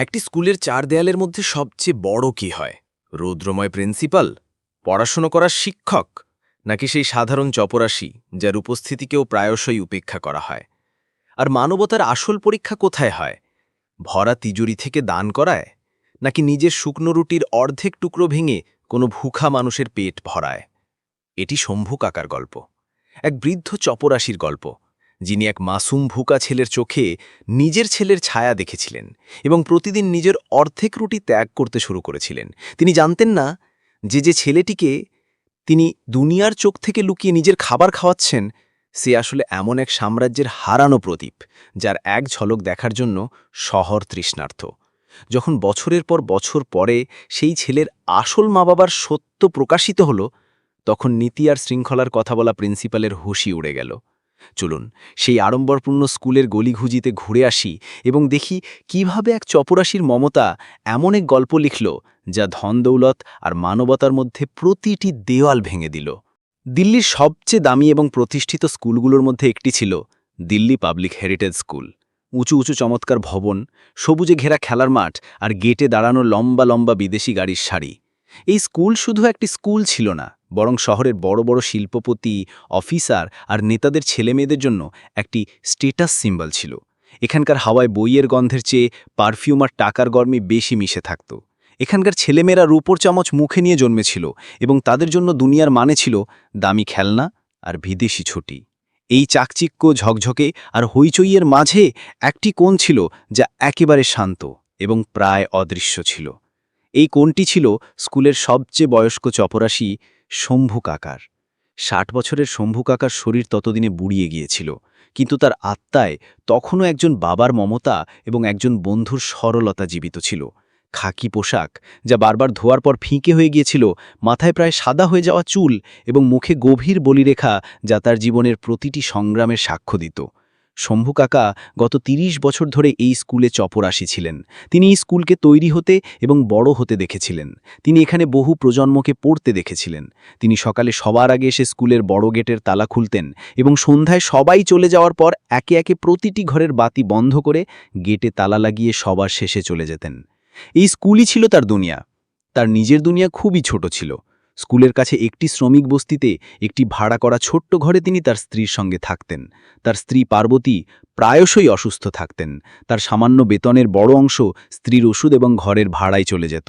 একটি স্কুলের চার দেয়ালের মধ্যে সবচেয়ে বড় কি হয়? রৌদ্রময় প্রিন্সিপাল? পড়াশুনো করার শিক্ষক? নাকি সেই সাধারণ চপরাশি, যার উপস্থিতিকেও প্রায়শই উপেক্ষা করা হয়? আর মানবতার আসল পরীক্ষা কোথায় হয়? ভরা তিজুরি থেকে দান করায়? নাকি নিজের শুকনো রুটির অর্ধেক টুকরো ভেঙে কোনো ভুখা মানুষের পেট ভরায়? এটি শম্ভু কাকার গল্প। এক বৃদ্ধ চপরাশির গল্প। যিনি এক মাসুম ভুকা ছেলের চোখে নিজের ছেলের ছায়া দেখেছিলেন এবং প্রতিদিন নিজের অর্ধেক রুটি ত্যাগ করতে শুরু করেছিলেন। তিনি জানতেন না যে যে ছেলেটিকে তিনি দুনিয়ার চোখ থেকে লুকিয়ে নিজের খাবার খাওয়াচ্ছেন, সে আসলে এমন এক সাম্রাজ্যের হারানো প্রদীপ, যার এক ঝলক দেখার জন্য শহর তৃষ্ণার্থ। যখন বছরের পর বছর পরে সেই ছেলের আসল মা বাবার সত্য প্রকাশিত হল, তখন নীতি আর শৃঙ্খলার কথা বলা প্রিন্সিপালের হুশি উড়ে গেল। চলুন, সেই আড়ম্বরপূর্ণ স্কুলের গলিঘুজিতে ঘুরে আসি এবং দেখি কীভাবে এক চপরাশির মমতা এমন এক গল্প লিখল যা ধন দৌলত আর মানবতার মধ্যে প্রতিটি দেওয়াল ভেঙে দিল। দিল্লির সবচেয়ে দামি এবং প্রতিষ্ঠিত স্কুলগুলোর মধ্যে একটি ছিল দিল্লি পাবলিক হেরিটেজ স্কুল। উঁচু উঁচু চমৎকার ভবন, সবুজে ঘেরা খেলার মাঠ আর গেটে দাঁড়ানো লম্বা লম্বা বিদেশি গাড়ির সারি। এই স্কুল শুধু একটি স্কুল ছিল না বরং শহরের বড় বড় শিল্পপতি, অফিসার আর নেতাদের ছেলেমেয়েদের জন্য একটি স্টেটাস সিম্বল ছিল। এখানকার হাওয়ায় বইয়ের গন্ধের চেয়ে পারফিউম আর টাকার গরমে বেশি মিশে থাকত। এখানকার ছেলেমেয়েরা রূপোর চামচ মুখে নিয়ে জন্মেছিল এবং তাদের জন্য দুনিয়ার মানে ছিল দামি খেলনা আর বিদেশি ছুটি। এই চাকচিক্য ঝকঝকে আর হইচইয়ের মাঝে একটি কোণ ছিল যা একেবারে শান্ত এবং প্রায় অদৃশ্য ছিল। এই কোণটি ছিল স্কুলের সবচেয়ে বয়স্ক চপরাশি শম্ভু কাকার। ষাট বছরের শম্ভু কাকার শরীর ততদিনে বুড়িয়ে গিয়েছিল, কিন্তু তার আত্মায় তখনও একজন বাবার মমতা এবং একজন বন্ধুর সরলতা জীবিত ছিল। খাকি পোশাক, যা বারবার ধোয়ার পর ফিঁকে হয়ে গিয়েছিল, মাথায় প্রায় সাদা হয়ে যাওয়া চুল এবং মুখে গভীর বলিরেখা যা তার জীবনের প্রতিটি সংগ্রামের সাক্ষ্য দিত। শম্ভু কাকা গত ৩০ বছর ধরে এই স্কুলে চপরাশি ছিলেন। তিনি এই স্কুলকে তৈরি হতে এবং বড় হতে দেখেছিলেন। তিনি এখানে বহু প্রজন্মকে পড়তে দেখেছিলেন। তিনি সকালে সবার আগে এসে স্কুলের বড় গেটের তালা খুলতেন এবং সন্ধ্যায় সবাই চলে যাওয়ার পর একে একে প্রতিটি ঘরের বাতি বন্ধ করে গেটে তালা লাগিয়ে সবার শেষে চলে যেতেন। এই স্কুলই ছিল তার দুনিয়া। তার নিজের দুনিয়া খুবই ছোট ছিল। স্কুলের কাছে একটি শ্রমিক বস্তিতে একটি ভাড়া করা ছোট্ট ঘরে তিনি তার স্ত্রীর সঙ্গে থাকতেন। তার স্ত্রী পার্বতী প্রায়শই অসুস্থ থাকতেন। তার সামান্য বেতনের বড় অংশ স্ত্রীর ওষুধ এবং ঘরের ভাড়ায় চলে যেত।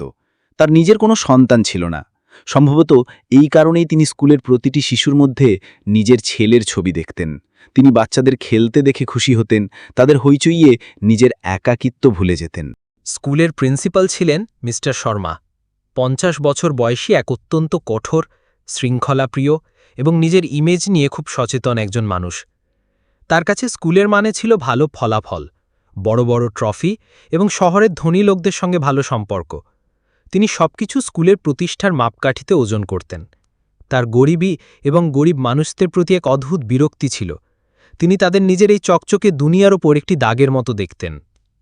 তার নিজের কোনো সন্তান ছিল না। সম্ভবত এই কারণেই তিনি স্কুলের প্রতিটি শিশুর মধ্যে নিজের ছেলের ছবি দেখতেন। তিনি বাচ্চাদের খেলতে দেখে খুশি হতেন, তাদের হইচইয়ে নিজের একাকিত্ব ভুলে যেতেন। স্কুলের প্রিন্সিপাল ছিলেন মিস্টার শর্মা। পঞ্চাশ বছর বয়সী এক অত্যন্ত কঠোর, শৃঙ্খলাপ্রিয় এবং নিজের ইমেজ নিয়ে খুব সচেতন একজন মানুষ। তার কাছে স্কুলের মানে ছিল ভালো ফলাফল, বড় বড় ট্রফি এবং শহরের ধনী লোকদের সঙ্গে ভালো সম্পর্ক। তিনি সবকিছু স্কুলের প্রতিষ্ঠার মাপকাঠিতে ওজন করতেন। তার গরিবী এবং গরিব মানুষদের প্রতি এক অদ্ভুত বিরক্তি ছিল। তিনি তাদের নিজের এই চকচকে দুনিয়ার ওপর একটি দাগের মতো দেখতেন।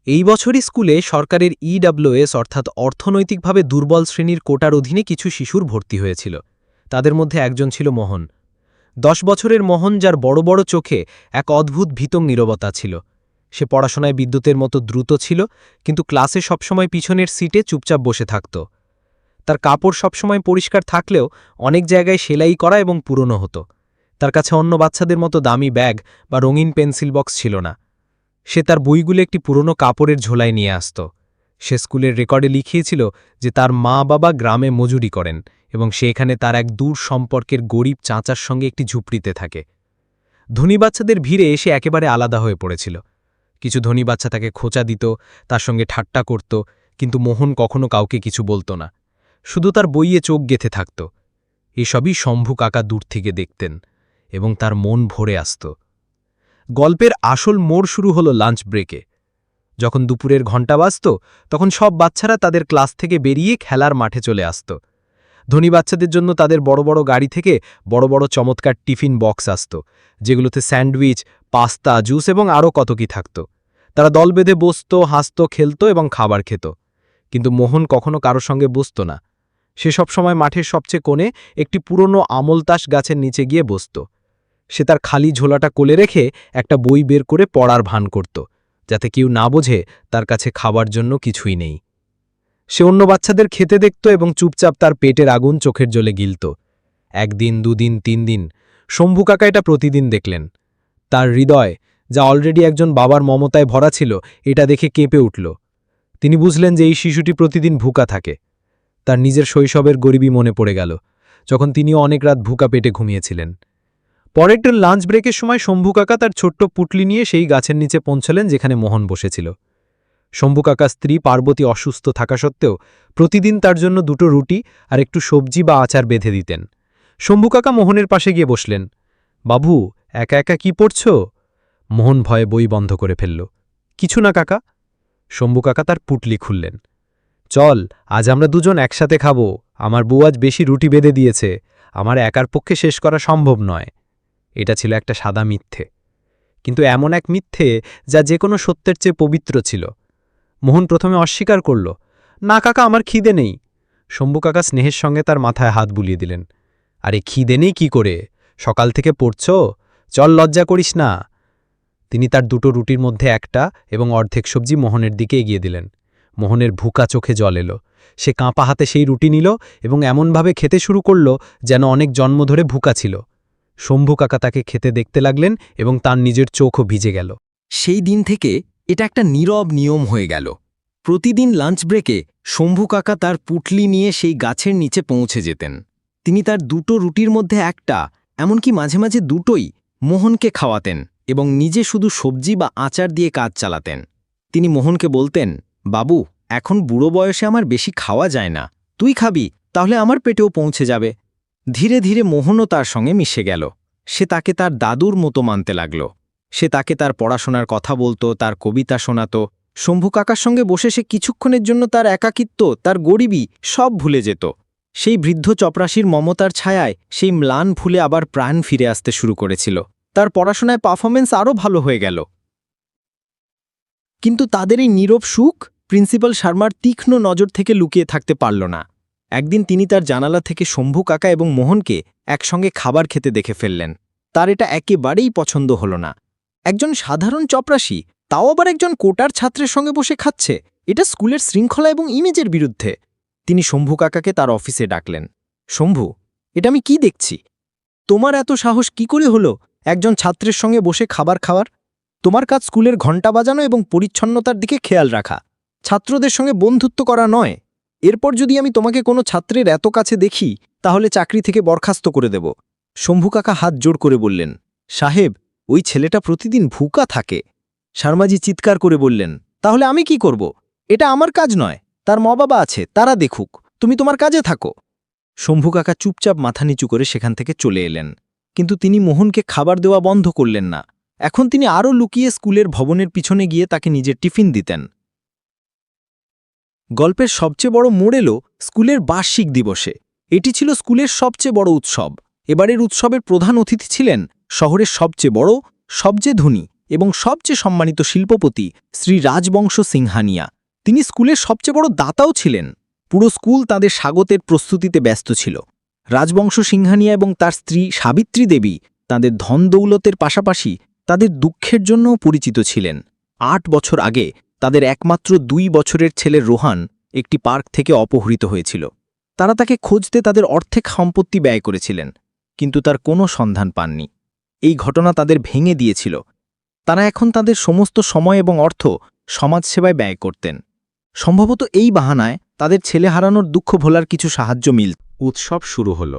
এই বছরই স্কুলে সরকারের ইডব্লিউএস অর্থাৎ অর্থনৈতিকভাবে দুর্বল শ্রেণির কোটার অধীনে কিছু শিশুর ভর্তি হয়েছিল। তাদের মধ্যে একজন ছিল মোহন। দশ বছরের মোহন যার বড় বড় চোখে এক অদ্ভুত ভীতং নীরবতা ছিল। সে পড়াশোনায় বিদ্যুতের মতো দ্রুত ছিল, কিন্তু ক্লাসে সবসময় পিছনের সিটে চুপচাপ বসে থাকত। তার কাপড় সবসময় পরিষ্কার থাকলেও অনেক জায়গায় সেলাই করা এবং পুরনো হতো। তার কাছে অন্য বাচ্চাদের মতো দামি ব্যাগ বা রঙিন পেন্সিল বক্স ছিল না। সে তার বইগুলো একটি পুরনো কাপড়ের ঝোলায় নিয়ে আসত। সে স্কুলের রেকর্ডে লিখিয়েছিল যে তার মা বাবা গ্রামে মজুরি করেন এবং সে এখানে তার এক দূর সম্পর্কের গরিব চাঁচার সঙ্গে একটি ঝুপড়িতে থাকে। ধনী বাচ্চাদের ভিড়ে এসে একেবারে আলাদা হয়ে পড়েছিল। কিছু ধনী বাচ্চা তাকে খোঁচা দিত, তার সঙ্গে ঠাট্টা করত, কিন্তু মোহন কখনো কাউকে কিছু বলতো না। শুধু তার বইয়ে চোখ গেথে থাকত। এসবই শম্ভু কাকা দূর থেকে দেখতেন এবং তার মন ভরে আসত। গল্পের আসল মোড় শুরু হলো লাঞ্চ ব্রেকে। যখন দুপুরের ঘণ্টা বাজত, তখন সব বাচ্চারা তাদের ক্লাস থেকে বেরিয়ে খেলার মাঠে চলে আসত। ধনী বাচ্চাদের জন্য তাদের বড় বড় গাড়ি থেকে বড় বড় চমৎকার টিফিন বক্স আসত, যেগুলোতে স্যান্ডউইচ, পাস্তা, জুস এবং আরও কত কি থাকত। তারা দল বেঁধে বসত, হাসত, খেলত এবং খাবার খেত। কিন্তু মোহন কখনো কারও সঙ্গে বসত না। সে সবসময় মাঠের সবচেয়ে কোণে একটি পুরনো আমলতাস গাছের নিচে গিয়ে বসত। সে তার খালি ঝোলাটা কোলে রেখে একটা বই বের করে পড়ার ভান করত, যাতে কেউ না বোঝে তার কাছে খাবার জন্য কিছুই নেই। সে অন্য বাচ্চাদের খেতে দেখত এবং চুপচাপ তার পেটের আগুন চোখের জলে গিলত। একদিন, দুদিন, তিন দিন শম্ভু কাকা এটা প্রতিদিন দেখলেন। তার হৃদয়, যা অলরেডি একজন বাবার মমতায় ভরা ছিল, এটা দেখে কেঁপে উঠল। তিনি বুঝলেন যে এই শিশুটি প্রতিদিন ভুকা থাকে। তার নিজের শৈশবের গরিবী মনে পড়ে গেল, যখন তিনিও অনেক রাত ভুকা পেটে ঘুমিয়েছিলেন। পরেরটার লাঞ্চ ব্রেকের সময় শম্ভু কাকা তার ছোট্ট পুটলি নিয়ে সেই গাছের নিচে পৌঁছলেন যেখানে মোহন বসেছিল। শম্ভু কাকা স্ত্রী পার্বতী অসুস্থ থাকা সত্ত্বেও প্রতিদিন তার জন্য দুটো রুটি আর একটু সবজি বা আচার বেঁধে দিতেন। শম্ভু কাকা মোহনের পাশে গিয়ে বসলেন, বাবু, একা একা কি পড়ছ? মোহন ভয়ে বই বন্ধ করে ফেলল, কিছু না কাকা। শম্ভু কাকা তার পুটলি খুললেন, চল, আজ আমরা দুজন একসাথে খাব। আমার বউ আজ বেশি রুটি বেঁধে দিয়েছে। আমার একার পক্ষে শেষ করা সম্ভব নয়। এটা ছিল একটা সাদা মিথ্যে। কিন্তু এমন এক মিথ্যে যা যে কোনো সত্যের চেয়ে পবিত্র ছিল। মোহন প্রথমে অস্বীকার করল, না কাকা, আমার খিদে নেই। শম্ভু কাকা স্নেহের সঙ্গে তার মাথায় হাত বুলিয়ে দিলেন, আরে খিদে নেই কি করে? সকাল থেকে পড়ছ? চল লজ্জা করিস না। তিনি তার দুটো রুটির মধ্যে একটা এবং অর্ধেক সবজি মোহনের দিকে এগিয়ে দিলেন। মোহনের ভুকা চোখে জল এলো। সে কাঁপা হাতে সেই রুটি নিল এবং এমনভাবে খেতে শুরু করল যেন অনেক জন্ম ধরে ভুকা ছিল। শম্ভু কাকা তাকে খেতে দেখতে লাগলেন এবং তার নিজের চোখও ভিজে গেল। সেই দিন থেকে এটা একটা নীরব নিয়ম হয়ে গেল। প্রতিদিন লাঞ্চ ব্রেকে শম্ভু কাকা তার পুটলি নিয়ে সেই গাছের নিচে পৌঁছে যেতেন। তিনি তার দুটো রুটির মধ্যে একটা, এমনকি মাঝে মাঝে দুটোই, মোহনকে খাওয়াতেন এবং নিজে শুধু সবজি বা আচার দিয়ে কাজ চালাতেন। তিনি মোহনকে বলতেন, বাবু, এখন বুড়ো বয়সে আমার বেশি খাওয়া যায় না। তুই খাবি, তাহলে আমার পেটেও পৌঁছে যাবে। ধীরে ধীরে মোহনও তার সঙ্গে মিশে গেল। সে তাকে তার দাদুর মতো মানতে লাগল। সে তাকে তার পড়াশোনার কথা বলতো, তার কবিতা শোনাত। শম্ভু কাকার সঙ্গে বসে সে কিছুক্ষণের জন্য তার একাকিত্ব, তার গরিবী সব ভুলে যেত। সেই বৃদ্ধ চপরাশির মমতার ছায়ায় সেই ম্লান ফুলে আবার প্রাণ ফিরে আসতে শুরু করেছিল। তার পড়াশোনায় পারফরমেন্স আরও ভালো হয়ে গেল। কিন্তু তাদের এই নীরব সুখ প্রিন্সিপাল শর্মার তীক্ষ্ণ নজর থেকে লুকিয়ে থাকতে পারল না। একদিন তিনি তার জানালা থেকে শম্ভু কাকা এবং মোহনকে একসঙ্গে খাবার খেতে দেখে ফেললেন। তার এটা একেবারেই পছন্দ হল না। একজন সাধারণ চপরাশি, তাও আবার একজন কোটার ছাত্রের সঙ্গে বসে খাচ্ছে। এটা স্কুলের শৃঙ্খলা এবং ইমেজের বিরুদ্ধে। তিনি শম্ভু কাকাকে তার অফিসে ডাকলেন, শম্ভু, এটা আমি কি দেখছি? তোমার এত সাহস কি করে হলো একজন ছাত্রের সঙ্গে বসে খাবার খাওয়ার? তোমার কাজ স্কুলের ঘণ্টা বাজানো এবং পরিচ্ছন্নতার দিকে খেয়াল রাখা। ছাত্রদের সঙ্গে বন্ধুত্ব করা নয়। এরপর যদি আমি তোমাকে কোনো ছাত্রের এত কাছে দেখি, তাহলে চাকরি থেকে বরখাস্ত করে দেব। শম্ভু কাকা হাত জোর করে বললেন, সাহেব, ওই ছেলেটা প্রতিদিন ভুকা থাকে। শর্মাজি চিৎকার করে বললেন, তাহলে আমি কি করব? এটা আমার কাজ নয়। তার ম বাবা আছে, তারা দেখুক। তুমি তোমার কাজে থাকো। শম্ভু কাকা চুপচাপ মাথা নিচু করে সেখান থেকে চলে এলেন। কিন্তু তিনি মোহনকে খাবার দেওয়া বন্ধ করলেন না। এখন তিনি আরও লুকিয়ে স্কুলের ভবনের পিছনে গিয়ে তাকে নিজের টিফিন দিতেন। গল্পের সবচেয়ে বড় মোড় এলো স্কুলের বার্ষিক দিবসে। এটি ছিল স্কুলের সবচেয়ে বড় উৎসব। এবারের উৎসবের প্রধান অতিথি ছিলেন শহরের সবচেয়ে বড়, সবচেয়ে ধনী এবং সবচেয়ে সম্মানিত শিল্পপতি শ্রী রাজবংশ সিংহানিয়া। তিনি স্কুলের সবচেয়ে বড় দাতাও ছিলেন। পুরো স্কুল তাদের স্বাগতের প্রস্তুতিতে ব্যস্ত ছিল। রাজবংশ সিংহানিয়া এবং তার স্ত্রী সাবিত্রী দেবী তাদের ধন দৌলতের পাশাপাশি তাদের দুঃখের জন্যও পরিচিত ছিলেন। আট বছর আগে তাদের একমাত্র দুই বছরের ছেলে রোহান একটি পার্ক থেকে অপহৃত হয়েছিল। তারা তাকে খুঁজতে তাদের অর্ধেক সম্পত্তি ব্যয় করেছিলেন, কিন্তু তার কোনো সন্ধান পাননি। এই ঘটনা তাদের ভেঙে দিয়েছিল। তারা এখন তাদের সমস্ত সময় এবং অর্থ সমাজসেবায় ব্যয় করতেন। সম্ভবত এই বাহানায় তাদের ছেলে হারানোর দুঃখ ভোলার কিছু সাহায্য মিল উৎসব শুরু হল।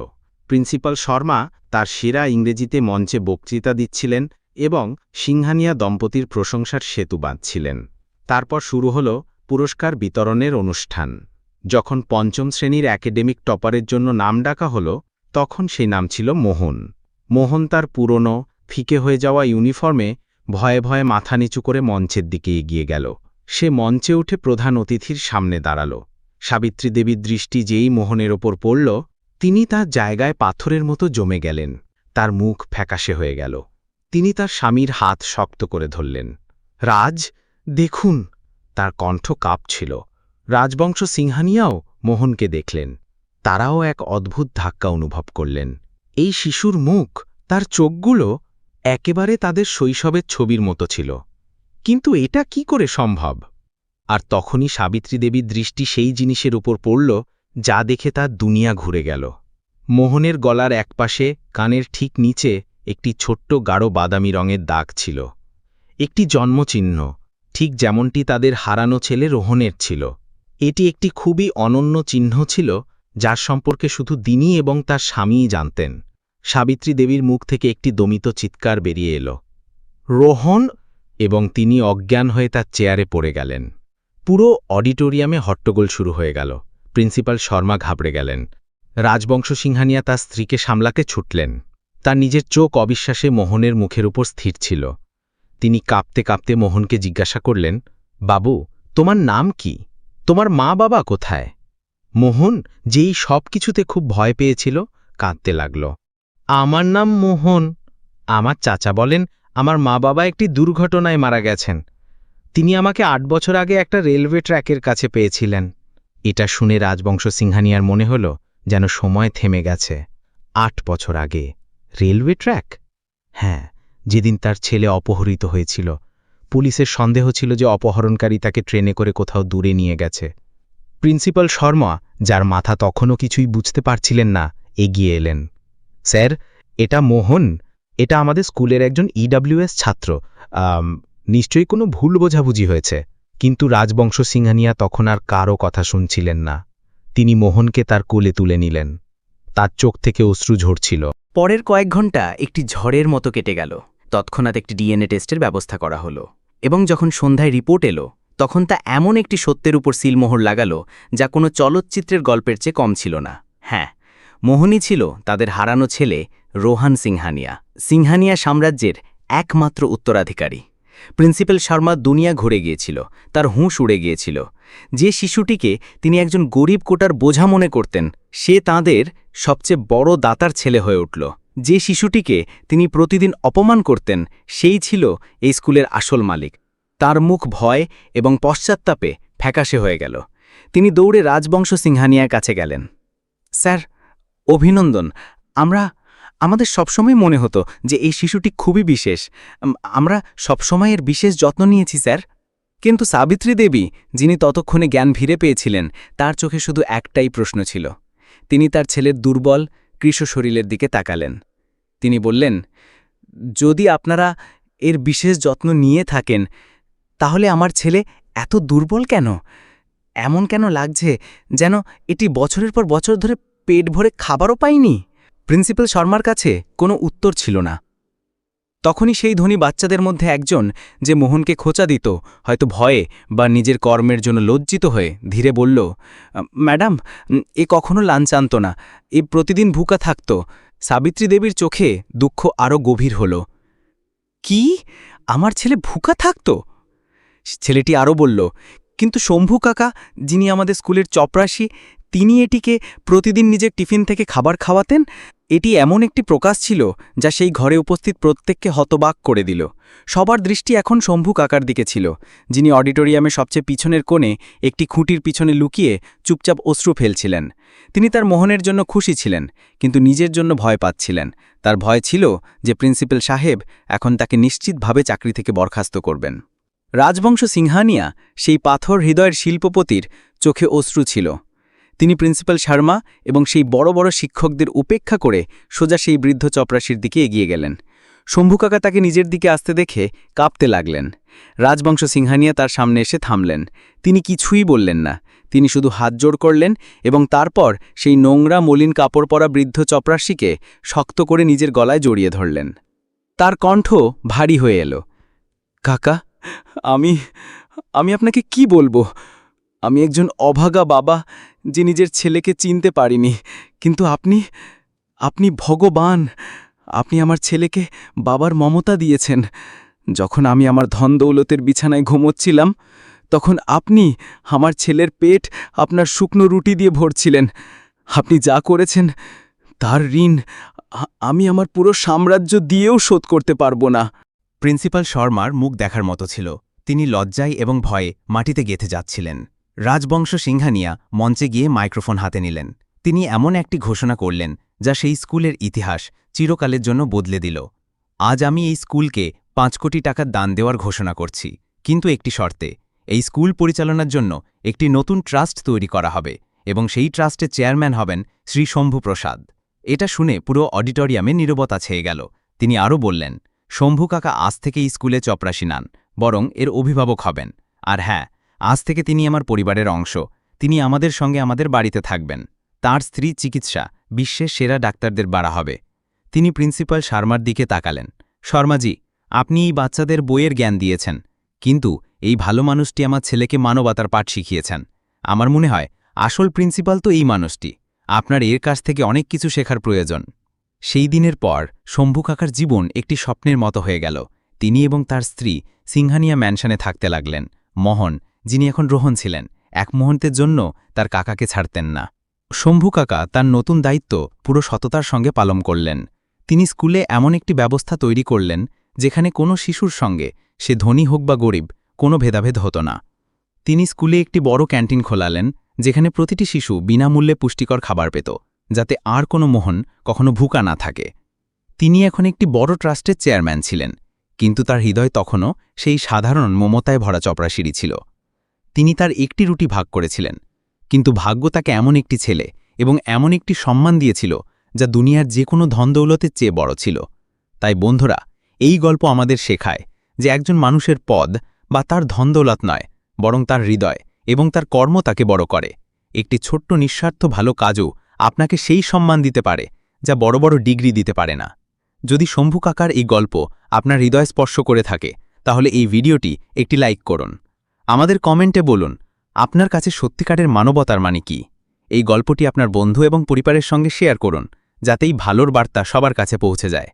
প্রিন্সিপাল শর্মা তার সেরা ইংরেজিতে মঞ্চে বক্তৃতা দিচ্ছিলেন এবং সিংহানিয়া দম্পতির প্রশংসার সেতু বাঁধছিলেন। তারপর শুরু হল পুরস্কার বিতরণের অনুষ্ঠান। যখন পঞ্চম শ্রেণির একাডেমিক টপারের জন্য নাম ডাকা হল, তখন সেই নাম ছিল মোহন। মোহন তার পুরনো, ফিকে হয়ে যাওয়া ইউনিফর্মে ভয়ে ভয়ে মাথা নিচু করে মঞ্চের দিকে এগিয়ে গেল। সে মঞ্চে উঠে প্রধান অতিথির সামনে দাঁড়াল। সাবিত্রী দেবীর দৃষ্টি যেই মোহনের ওপর পড়ল, তিনি তার জায়গায় পাথরের মতো জমে গেলেন। তার মুখ ফ্যাকাশে হয়ে গেল। তিনি তার স্বামীর হাত শক্ত করে ধরলেন। রাজ দেখুন, তার কণ্ঠ কাঁপছিল। রাজবংশ সিংহানিয়াও মোহনকে দেখলেন। তারাও এক অদ্ভুত ধাক্কা অনুভব করলেন। এই শিশুর মুখ, তার চোখগুলো একেবারে তাদের শৈশবের ছবির মতো ছিল। কিন্তু এটা কি করে সম্ভব? আর তখনই সাবিত্রী দেবীর দৃষ্টি সেই জিনিসের উপর পড়ল, যা দেখে তার দুনিয়া ঘুরে গেল। মোহনের গলার একপাশে, কানের ঠিক নিচে, একটি ছোট্ট গাঢ় বাদামি রঙের দাগ ছিল। একটি জন্মচিহ্ন ঠিক যেমনটি তাদের হারানো ছেলে রোহনের ছিল। এটি একটি খুবই অনন্য চিহ্ন ছিল, যার সম্পর্কে শুধু দিনী এবং তার স্বামীই জানতেন। সাবিত্রী দেবীর মুখ থেকে একটি দমিত চিৎকার বেরিয়ে এলো। রোহন? এবং তিনি অজ্ঞান হয়ে তার চেয়ারে পড়ে গেলেন। পুরো অডিটোরিয়ামে হট্টগোল শুরু হয়ে গেল। প্রিন্সিপাল শর্মা ঘাবড়ে গেলেন। রাজবংশ সিংহানিয়া তার স্ত্রীকে সামলাতে ছুটলেন। তার নিজের চোখ অবিশ্বাসে মোহনের মুখের উপর স্থির ছিল। তিনি কাঁপতে কাঁপতে মোহনকে জিজ্ঞাসা করলেন, বাবু, তোমার নাম কি? তোমার মা বাবা কোথায়? মোহন যেই সব কিছুতে খুব ভয় পেয়েছিল, কাঁদতে লাগল। আমার নাম মোহন। আমার চাচা বলেন, আমার মা বাবা একটি দুর্ঘটনায় মারা গেছেন। তিনি আমাকে আট বছর আগে একটা রেলওয়ে ট্র্যাকের কাছে পেয়েছিলেন। এটা শুনে রাজবংশ সিংহানিয়ার মনে হল যেন সময় থেমে গেছে। আট বছর আগে। Railway track? হ্যাঁ। যেদিন তার ছেলে অপহৃত হয়েছিল। পুলিশের সন্দেহ ছিল যে অপহরণকারী তাকে ট্রেনে করে কোথাও দূরে নিয়ে গেছে। প্রিন্সিপাল শর্মা, যার মাথা তখনও কিছুই বুঝতে পারছিলেন না, এগিয়ে এলেন। স্যার, এটা মোহন। এটা আমাদের স্কুলের একজন ইডাব্লিউএস ছাত্র। নিশ্চয়ই কোনো ভুল বোঝাবুঝি হয়েছে। কিন্তু রাজবংশ সিংহানিয়া তখন আর কারও কথা শুনছিলেন না। তিনি মোহনকে তার কোলে তুলে নিলেন। তার চোখ থেকে অশ্রু ঝরছিল। পরের কয়েক ঘণ্টা একটি ঝড়ের মতো কেটে গেল। তৎক্ষণাৎ একটি ডিএনএ টেস্টের ব্যবস্থা করা হলো। এবং যখন সন্ধ্যায় রিপোর্ট এলো, তখন তা এমন একটি সত্যের উপর সিলমোহর লাগালো, যা কোনো চলচ্চিত্রের গল্পের চেয়ে কম ছিল না। হ্যাঁ মোহনই ছিল তাদের হারানো ছেলে রোহান সিংহানিয়া। সিংহানিয়া সাম্রাজ্যের একমাত্র উত্তরাধিকারী। প্রিন্সিপাল শর্মা দুনিয়া ঘুরে গিয়েছিল, তার হুঁশ উড়ে গিয়েছিল। যে শিশুটিকে তিনি একজন গরিব কোটার বোঝা মনে করতেন, সে তাঁদের সবচেয়ে বড় দাতার ছেলে হয়ে উঠল। যে শিশুটিকে তিনি প্রতিদিন অপমান করতেন, সেই ছিল এই স্কুলের আসল মালিক। তার মুখ ভয় এবং পশ্চাত্তাপে ফ্যাকাশে হয়ে গেল। তিনি দৌড়ে রাজবংশ সিংহানিয়ার কাছে গেলেন। স্যার, অভিনন্দন। আমরা, আমাদের সবসময় মনে হতো যে এই শিশুটি খুবই বিশেষ। আমরা সবসময় এর বিশেষ যত্ন নিয়েছি, স্যার। কিন্তু সাবিত্রী দেবী, যিনি ততক্ষণে জ্ঞান ফিরে পেয়েছিলেন, তার চোখে শুধু একটাই প্রশ্ন ছিল। তিনি তার ছেলের দুর্বল কৃষ শরীরের দিকে তাকালেন। তিনি বললেন, যদি আপনারা এর বিশেষ যত্ন নিয়ে থাকেন, তাহলে আমার ছেলে এত দুর্বল কেন? এমন কেন লাগছে যেন এটি বছরের পর বছর ধরে পেট ভরে খাবারও পায়নি প্রিন্সিপাল শর্মার কাছে কোনো উত্তর ছিল না। তখনই সেই ধনী বাচ্চাদের মধ্যে একজন যে মোহনকে খোঁচা দিত, হয়তো ভয়ে বা নিজের কর্মের জন্য লজ্জিত হয়ে ধীরে বলল, ম্যাডাম, এ কখনো আনত না। এ প্রতিদিন ভুকা থাকত। সাবিত্রী দেবীর চোখে দুঃখ আরও গভীর হল। কি? আমার ছেলে ভুকা থাকত? ছেলেটি আরও বলল, কিন্তু শম্ভু কাকা, যিনি আমাদের স্কুলের চপরাশি তিনি এটিকে প্রতিদিন নিজের টিফিন থেকে খাবার খাওয়াতেন, এটি এমন একটি প্রকাশ ছিল যা সেই ঘরে উপস্থিত প্রত্যেককে হতবাক করে দিল। সবার দৃষ্টি এখন শম্ভু কাকার দিকে ছিল, যিনি অডিটোরিয়ামে সবচেয়ে পিছনের কোণে একটি খুঁটির পিছনে লুকিয়ে চুপচাপ অশ্রু ফেলছিলেন। তিনি তার মোহনের জন্য খুশি ছিলেন, কিন্তু নিজের জন্য ভয় পাচ্ছিলেন। তার ভয় ছিল যে প্রিন্সিপাল সাহেব এখন তাকে নিশ্চিতভাবে চাকরি থেকে বরখাস্ত করবেন। রাজবংশ সিংহানিয়া, সেই পাথর হৃদয়ের শিল্পপতির চোখে অশ্রু ছিল। তিনি প্রিন্সিপাল শর্মা এবং সেই বড় বড় শিক্ষকদের উপেক্ষা করে সোজা সেই বৃদ্ধ চপরাশির দিকে এগিয়ে গেলেন। শম্ভুকাকা তাকে নিজের দিকে আসতে দেখে কাঁপতে লাগলেন। রাজবংশ সিংহানিয়া তার সামনে এসে থামলেন। তিনি কিছুই বললেন না। তিনি শুধু হাত জোড় করলেন এবং তারপর সেই নোংরা মলিন কাপড় পরা বৃদ্ধ চপরাশিকে শক্ত করে নিজের গলায় জড়িয়ে ধরলেন। তার কণ্ঠ ভারী হয়ে এলো। কাকা, আমি আমি আপনাকে কি বলব? আমি একজন অভাগা বাবা যে নিজের ছেলেকে চিনতে পারিনি। কিন্তু আপনি আপনি ভগবান। আপনি আমার ছেলেকে বাবার মমতা দিয়েছেন। যখন আমি আমার ধন দৌলতের বিছানায় ঘুমোচ্ছিলাম, তখন আপনি আমার ছেলের পেট আপনার শুকনো রুটি দিয়ে ভরছিলেন। আপনি যা করেছেন, তার ঋণ আমি আমার পুরো সাম্রাজ্য দিয়েও শোধ করতে পারব না। প্রিন্সিপাল শর্মার মুখ দেখার মতো ছিল। তিনি লজ্জায় এবং ভয়ে মাটিতে গেথে যাচ্ছিলেন। রাজবংশ সিংহানিয়া মঞ্চে গিয়ে মাইক্রোফোন হাতে নিলেন। তিনি এমন একটি ঘোষণা করলেন, যা সেই স্কুলের ইতিহাস চিরকালের জন্য বদলে দিল। আজ আমি এই স্কুলকে পাঁচ কোটি টাকার দান দেওয়ার ঘোষণা করছি, কিন্তু একটি শর্তে, এই স্কুল পরিচালনার জন্য একটি নতুন ট্রাস্ট তৈরি করা হবে এবং সেই ট্রাস্টের চেয়ারম্যান হবেন শ্রী শম্ভু প্রসাদ এটা শুনে পুরো অডিটোরিয়ামে নীরবতা ছেয়ে গেল। তিনি আরও বললেন, শম্ভু কাকা আজ থেকে স্কুলে চপরাশি নান, বরং এর অভিভাবক হবেন। আর হ্যাঁ আজ থেকে তিনি আমার পরিবারের অংশ। তিনি আমাদের সঙ্গে আমাদের বাড়িতে থাকবেন। তার স্ত্রী চিকিৎসা, বিশ্বের সেরা ডাক্তারদের বাড়া হবে। তিনি প্রিন্সিপাল শর্মার দিকে তাকালেন। শর্মাজি, আপনি এই বাচ্চাদের বইয়ের জ্ঞান দিয়েছেন, কিন্তু এই ভালো মানুষটি আমার ছেলেকে মানবতার পাঠ শিখিয়েছেন। আমার মনে হয়, আসল প্রিন্সিপাল তো এই মানুষটি। আপনার এর কাছ থেকে অনেক কিছু শেখার প্রয়োজন। সেই দিনের পর, শম্ভু কাকার জীবন একটি স্বপ্নের মতো হয়ে গেল। তিনি এবং তার স্ত্রী সিংহানিয়া ম্যানশনে থাকতে লাগলেন। মোহন যিনি এখন রোহন ছিলেন, এক মুহূর্তের জন্য তার কাকাকে ছাড়তেন না। শম্ভু কাকা তার নতুন দায়িত্ব পুরো সততার সঙ্গে পালন করলেন। তিনি স্কুলে এমন একটি ব্যবস্থা তৈরি করলেন, যেখানে কোনো শিশুর সঙ্গে, সে ধনী হোক বা গরিব, কোনো ভেদাভেদ হতো না। তিনি স্কুলে একটি বড় ক্যান্টিন খোলালেন, যেখানে প্রতিটি শিশু বিনামূল্যে পুষ্টিকর খাবার পেত, যাতে আর কোনো মোহন কখনো ভুকা না থাকে। তিনি এখন একটি বড় ট্রাস্টের চেয়ারম্যান ছিলেন, কিন্তু তার হৃদয় তখনও সেই সাধারণ মমতায় ভরা চপরাশিরি ছিল। তিনি তার একটি রুটি ভাগ করেছিলেন। কিন্তু ভাগ্য তাকে এমন একটি ছেলে এবং এমন একটি সম্মান দিয়েছিল যা দুনিয়ার যে কোনো ধনদৌলতের চেয়ে বড় ছিল। তাই বন্ধুরা, এই গল্প আমাদের শেখায় যে একজন মানুষের পদ বা তার ধনদৌলত নয়, বরং তার হৃদয় এবং তার কর্ম তাকে বড় করে। একটি ছোট্ট নিঃস্বার্থ ভালো কাজও আপনাকে সেই সম্মান দিতে পারে যা বড় বড় ডিগ্রি দিতে পারে না। যদি শম্ভু কাকার এই গল্প আপনার হৃদয় স্পর্শ করে থাকে, তাহলে এই ভিডিওটি একটি লাইক করুন। আমাদের কমেন্টে বলুন, আপনার কাছে সত্যিকারের মানবতার মানে কি? এই গল্পটি আপনার বন্ধু এবং পরিবারের সঙ্গে শেয়ার করুন যাতে এই ভালোর বার্তা সবার কাছে পৌঁছে যায়।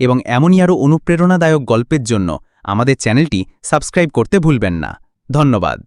এবং এমনই আরও অনুপ্রেরণাদায়ক গল্পের জন্য আমাদের চ্যানেলটি সাবস্ক্রাইব করতে ভুলবেন না। ধন্যবাদ।